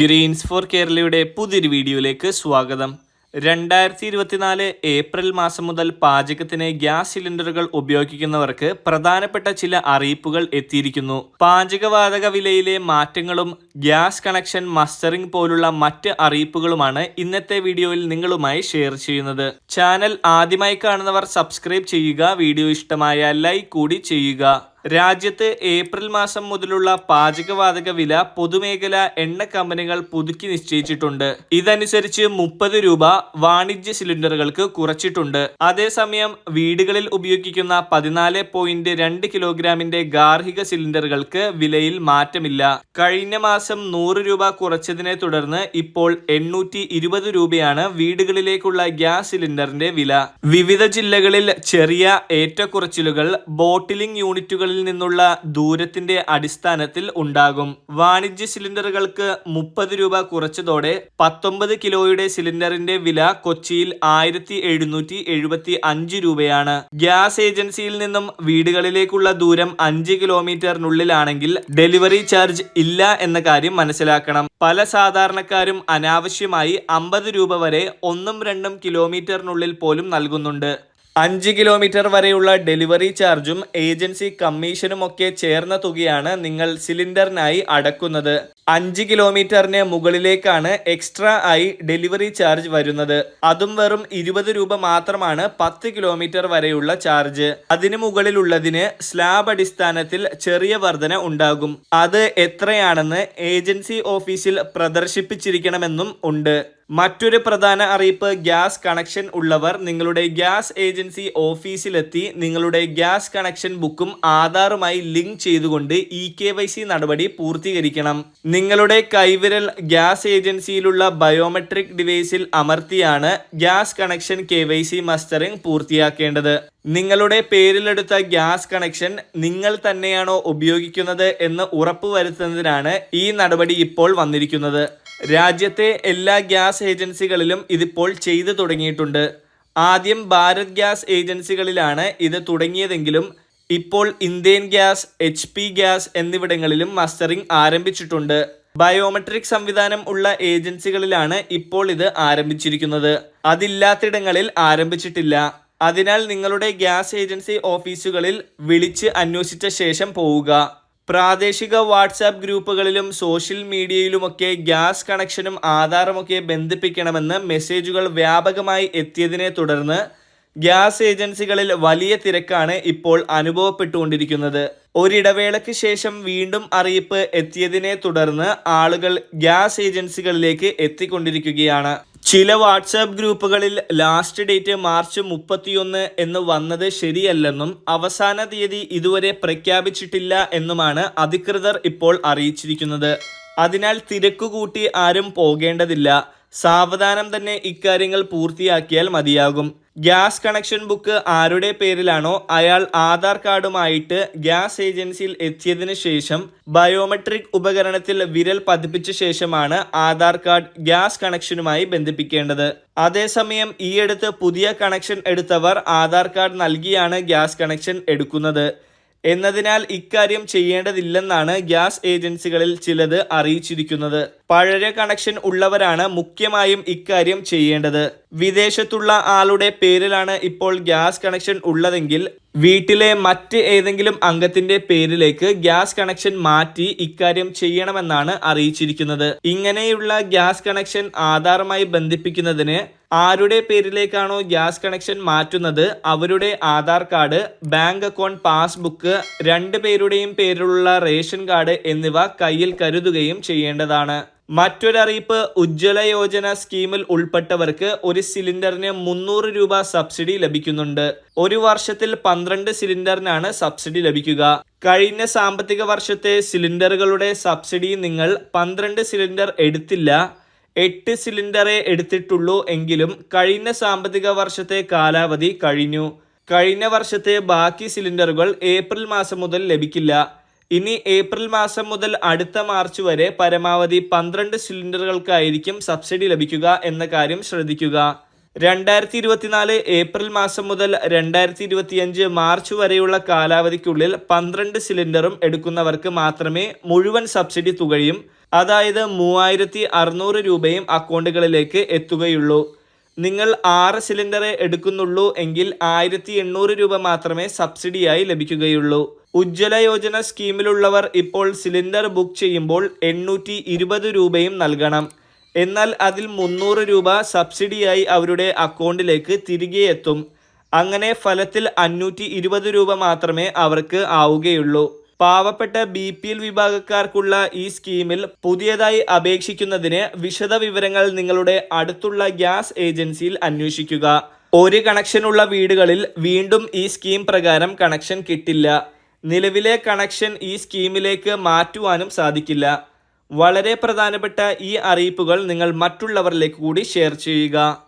Green's four കേരളയുടെ പുതിയൊരു വീഡിയോയിലേക്ക് സ്വാഗതം. രണ്ടായിരത്തി ഇരുപത്തിനാല് ഏപ്രിൽ മാസം മുതൽ പാചകത്തിന് ഗ്യാസ് സിലിണ്ടറുകൾ ഉപയോഗിക്കുന്നവർക്ക് പ്രധാനപ്പെട്ട ചില അറിയിപ്പുകൾ എത്തിയിരിക്കുന്നു. പാചകവാതക വിലയിലെ മാറ്റങ്ങളും ഗ്യാസ് കണക്ഷൻ മസ്റ്ററിംഗ് പോലുള്ള മറ്റ് അറിയിപ്പുകളുമാണ് ഇന്നത്തെ വീഡിയോയിൽ നിങ്ങളുമായി ഷെയർ ചെയ്യുന്നത്. ചാനൽ ആദ്യമായി കാണുന്നവർ സബ്സ്ക്രൈബ് ചെയ്യുക വീഡിയോ ഇഷ്ടമായ ലൈക്ക് കൂടി ചെയ്യുക. രാജ്യത്ത് ഏപ്രിൽ മാസം മുതലുള്ള പാചകവാതക വില പൊതുമേഖല എണ്ണ കമ്പനികൾ പുതുക്കി നിശ്ചയിച്ചിട്ടുണ്ട്. ഇതനുസരിച്ച് മുപ്പത് രൂപ വാണിജ്യ സിലിണ്ടറുകൾക്ക് കുറച്ചിട്ടുണ്ട്. അതേസമയം വീടുകളിൽ ഉപയോഗിക്കുന്ന പതിനാല് പോയിന്റ് രണ്ട് കിലോഗ്രാമിന്റെ ഗാർഹിക സിലിണ്ടറുകൾക്ക് വിലയിൽ മാറ്റമില്ല. കഴിഞ്ഞ മാസം നൂറ് രൂപ കുറച്ചതിനെ തുടർന്ന് ഇപ്പോൾ എണ്ണൂറ്റി ഇരുപത് രൂപയാണ് വീടുകളിലേക്കുള്ള ഗ്യാസ് സിലിണ്ടറിന്റെ വില. വിവിധ ജില്ലകളിൽ ചെറിയ ഏറ്റക്കുറച്ചിലുകൾ ബോട്ടിലിംഗ് യൂണിറ്റുകളിൽ നിന്നുള്ള ദൂരത്തിന്റെ അടിസ്ഥാനത്തിൽ ഉണ്ടാകും. വാണിജ്യ സിലിണ്ടറുകൾക്ക് മുപ്പത് രൂപ കുറച്ചതോടെ പത്തൊമ്പത് കിലോയുടെ സിലിണ്ടറിന്റെ വില കൊച്ചിയിൽ ആയിരത്തി എഴുന്നൂറ്റി എഴുപത്തി അഞ്ച് രൂപയാണ്. ഗ്യാസ് ഏജൻസിയിൽ നിന്നും വീടുകളിലേക്കുള്ള ദൂരം അഞ്ച് കിലോമീറ്ററിനുള്ളിലാണെങ്കിൽ ഡെലിവറി ചാർജ് ഇല്ല എന്ന കാര്യം മനസ്സിലാക്കണം. പല സാധാരണക്കാരും അനാവശ്യമായി അമ്പത് രൂപ വരെ ഒന്നും രണ്ടും കിലോമീറ്ററിനുള്ളിൽ പോലും നൽകുന്നുണ്ട്. അഞ്ച് കിലോമീറ്റർ വരെയുള്ള ഡെലിവറി ചാർജും ഏജൻസി കമ്മീഷനും ഒക്കെ ചേർന്ന തുകയാണ് നിങ്ങൾ സിലിണ്ടറിനായി അടക്കുന്നത്. അഞ്ച് കിലോമീറ്ററിന് മുകളിലേക്കാണ് എക്സ്ട്രാ ആയി ഡെലിവറി ചാർജ് വരുന്നത്. അതും വെറും ഇരുപത് രൂപ മാത്രമാണ് പത്ത് കിലോമീറ്റർ വരെയുള്ള ചാർജ്. അതിനു മുകളിലുള്ളതിന് സ്ലാബ് അടിസ്ഥാനത്തിൽ ചെറിയ വർധന ഉണ്ടാകും. അത് എത്രയാണെന്ന് ഏജൻസി ഓഫീസിൽ പ്രദർശിപ്പിച്ചിരിക്കണമെന്നും ഉണ്ട്. മറ്റൊരു പ്രധാന അറിയിപ്പ് ഗ്യാസ് കണക്ഷൻ ഉള്ളവർ നിങ്ങളുടെ ഗ്യാസ് ഏജൻസി ഓഫീസിലെത്തി നിങ്ങളുടെ ഗ്യാസ് കണക്ഷൻ ബുക്കും ആധാറുമായി ലിങ്ക് ചെയ്തുകൊണ്ട് ഇ കെ വൈ സി നടപടി പൂർത്തീകരിക്കണം. നിങ്ങളുടെ കൈവിരൽ ഗ്യാസ് ഏജൻസിയിലുള്ള ബയോമെട്രിക് ഡിവൈസിൽ അമർത്തിയാണ് gas connection K Y C mustering പൂർത്തിയാക്കേണ്ടത്. നിങ്ങളുടെ പേരിലെടുത്ത ഗ്യാസ് കണക്ഷൻ നിങ്ങൾ തന്നെയാണോ ഉപയോഗിക്കുന്നത് എന്ന് ഉറപ്പുവരുത്തുന്നതിനാണ് ഈ നടപടി ഇപ്പോൾ വന്നിരിക്കുന്നത്. രാജ്യത്തെ എല്ലാ ഗ്യാസ് ഏജൻസികളിലും ഇതിപ്പോൾ ചെയ്തു തുടങ്ങിയിട്ടുണ്ട്. ആദ്യം ഭാരത് ഗ്യാസ് ഏജൻസികളിലാണ് ഇത് തുടങ്ങിയതെങ്കിലും ഇപ്പോൾ Indian gas H P gas എന്നിവിടങ്ങളിലും മസ്റ്ററിംഗ് ആരംഭിച്ചിട്ടുണ്ട്. ബയോമെട്രിക് സംവിധാനം ഉള്ള ഏജൻസികളിലാണ് ഇപ്പോൾ ഇത് ആരംഭിച്ചിരിക്കുന്നത്. അതില്ലാത്തിടങ്ങളിൽ ആരംഭിച്ചിട്ടില്ല. അതിനാൽ നിങ്ങളുടെ ഗ്യാസ് ഏജൻസി ഓഫീസുകളിൽ വിളിച്ച് അന്വേഷിച്ച ശേഷം പോവുക. പ്രാദേശിക വാട്സാപ്പ് ഗ്രൂപ്പുകളിലും സോഷ്യൽ മീഡിയയിലുമൊക്കെ ഗ്യാസ് കണക്ഷനും ആധാറുമൊക്കെ ബന്ധിപ്പിക്കണമെന്ന് മെസ്സേജുകൾ വ്യാപകമായി എത്തിയതിനെ തുടർന്ന് ഗ്യാസ് ഏജൻസികളിൽ വലിയ തിരക്കാണ് ഇപ്പോൾ അനുഭവപ്പെട്ടുകൊണ്ടിരിക്കുന്നത്. ഒരിടവേളയ്ക്ക് ശേഷം വീണ്ടും അറിയിപ്പ് എത്തിയതിനെ തുടർന്ന് ആളുകൾ ഗ്യാസ് ഏജൻസികളിലേക്ക് എത്തിക്കൊണ്ടിരിക്കുകയാണ്. ചില വാട്സാപ്പ് ഗ്രൂപ്പുകളിൽ ലാസ്റ്റ് ഡേറ്റ് മാർച്ച് മുപ്പത്തിയൊന്ന് എന്ന് വന്നത് ശരിയല്ലെന്നും അവസാന തീയതി ഇതുവരെ പ്രഖ്യാപിച്ചിട്ടില്ല എന്നുമാണ് അധികൃതർ ഇപ്പോൾ അറിയിച്ചിരിക്കുന്നത്. അതിനാൽ തിരക്കുകൂട്ടി ആരും പോകേണ്ടതില്ല. സാവധാനം തന്നെ ഇക്കാര്യങ്ങൾ പൂർത്തിയാക്കിയാൽ മതിയാകും. ഗ്യാസ് കണക്ഷൻ ബുക്ക് ആരുടെ പേരിലാണോ അയാൾ ആധാർ കാർഡുമായിട്ട് ഗ്യാസ് ഏജൻസിയിൽ എത്തിയതിന് ശേഷം ബയോമെട്രിക് ഉപകരണത്തിൽ വിരൽ പതിപ്പിച്ച ശേഷമാണ് ആധാർ കാർഡ് ഗ്യാസ് കണക്ഷനുമായി ബന്ധിപ്പിക്കേണ്ടത്. അതേസമയം ഈയടുത്ത് പുതിയ കണക്ഷൻ എടുത്തവർ ആധാർ കാർഡ് നൽകിയാണ് ഗ്യാസ് കണക്ഷൻ എടുക്കുന്നത്. എന്നതിനാൽ ഇക്കാര്യം ചെയ്യേണ്ടതില്ലെന്നാണ് ഗ്യാസ് ഏജൻസികളിൽ ചിലത് അറിയിച്ചിരിക്കുന്നത്. പഴയ കണക്ഷൻ ഉള്ളവരാണ് മുഖ്യമായും ഇക്കാര്യം ചെയ്യേണ്ടത്. വിദേശത്തുള്ള ആളുടെ പേരിലാണ് ഇപ്പോൾ ഗ്യാസ് കണക്ഷൻ ഉള്ളതെങ്കിൽ വീട്ടിലെ മറ്റ് ഏതെങ്കിലും അംഗത്തിന്റെ പേരിലേക്ക് ഗ്യാസ് കണക്ഷൻ മാറ്റി ഇക്കാര്യം ചെയ്യണമെന്നാണ് അറിയിച്ചിരിക്കുന്നത്. ഇങ്ങനെയുള്ള ഗ്യാസ് കണക്ഷൻ ആധാറുമായി ബന്ധിപ്പിക്കുന്നതിന് ആരുടെ പേരിലേക്കാണോ ഗ്യാസ് കണക്ഷൻ മാറ്റുന്നത് അവരുടെ Aadhaar card bank account passbook രണ്ട് പേരുടെയും പേരിലുള്ള റേഷൻ കാർഡ് എന്നിവ കയ്യിൽ കരുതുകയും ചെയ്യേണ്ടതാണ്. മറ്റൊരറിയിപ്പ് ഉജ്ജ്വല യോജന സ്കീമിൽ ഉൾപ്പെട്ടവർക്ക് ഒരു സിലിണ്ടറിന് മുന്നൂറ് രൂപ സബ്സിഡി ലഭിക്കുന്നുണ്ട്. ഒരു വർഷത്തിൽ പന്ത്രണ്ട് സിലിണ്ടറിനാണ് സബ്സിഡി ലഭിക്കുക. കഴിഞ്ഞ സാമ്പത്തിക വർഷത്തെ സിലിണ്ടറുകളുടെ സബ്സിഡി നിങ്ങൾ പന്ത്രണ്ട് സിലിണ്ടർ എടുത്തില്ല എട്ട് സിലിണ്ടറേ എടുത്തിട്ടുള്ളൂ എങ്കിലും കഴിഞ്ഞ സാമ്പത്തിക വർഷത്തെ കാലാവധി കഴിഞ്ഞു. കഴിഞ്ഞ വർഷത്തെ ബാക്കി സിലിണ്ടറുകൾ ഏപ്രിൽ മാസം മുതൽ ലഭിക്കില്ല. ഇനി ഏപ്രിൽ മാസം മുതൽ അടുത്ത മാർച്ച് വരെ പരമാവധി പന്ത്രണ്ട് സിലിണ്ടറുകൾക്കായിരിക്കും സബ്സിഡി ലഭിക്കുക എന്ന കാര്യം ശ്രദ്ധിക്കുക. രണ്ടായിരത്തി ഇരുപത്തിനാല് ഏപ്രിൽ മാസം മുതൽ രണ്ടായിരത്തി ഇരുപത്തിയഞ്ച് മാർച്ച് വരെയുള്ള കാലാവധിക്കുള്ളിൽ പന്ത്രണ്ട് സിലിണ്ടറും എടുക്കുന്നവർക്ക് മാത്രമേ മുഴുവൻ സബ്സിഡി തുകയും അതായത് മൂവായിരത്തി അറുന്നൂറ് രൂപയും അക്കൗണ്ടുകളിലേക്ക് എത്തുകയുള്ളൂ. നിങ്ങൾ ആറ് സിലിണ്ടറെ എടുക്കുന്നുള്ളൂ എങ്കിൽ ആയിരത്തി എണ്ണൂറ് രൂപ മാത്രമേ സബ്സിഡിയായി ലഭിക്കുകയുള്ളൂ. ഉജ്ജ്വല യോജന സ്കീമിലുള്ളവർ ഇപ്പോൾ സിലിണ്ടർ ബുക്ക് ചെയ്യുമ്പോൾ എണ്ണൂറ്റി ഇരുപത് രൂപയും നൽകണം. എന്നാൽ അതിൽ മുന്നൂറ് രൂപ സബ്സിഡിയായി അവരുടെ അക്കൗണ്ടിലേക്ക് തിരികെ എത്തും. അങ്ങനെ ഫലത്തിൽ അഞ്ഞൂറ്റി രൂപ മാത്രമേ അവർക്ക് ആവുകയുള്ളൂ. പാവപ്പെട്ട ബി പി എൽ വിഭാഗക്കാർക്കുള്ള ഈ സ്കീമിൽ പുതിയതായി അപേക്ഷിക്കുന്നതിന് വിശദ വിവരങ്ങൾ നിങ്ങളുടെ അടുത്തുള്ള ഗ്യാസ് ഏജൻസിയിൽ അന്വേഷിക്കുക. ഒരു കണക്ഷനുള്ള വീടുകളിൽ വീണ്ടും ഈ സ്കീം പ്രകാരം കണക്ഷൻ കിട്ടില്ല. നിലവിലെ കണക്ഷൻ ഈ സ്കീമിലേക്ക് മാറ്റുവാനും സാധിക്കില്ല. വളരെ പ്രധാനപ്പെട്ട ഈ അറിയിപ്പുകൾ നിങ്ങൾ മറ്റുള്ളവരിലേക്ക് കൂടി ഷെയർ ചെയ്യുക.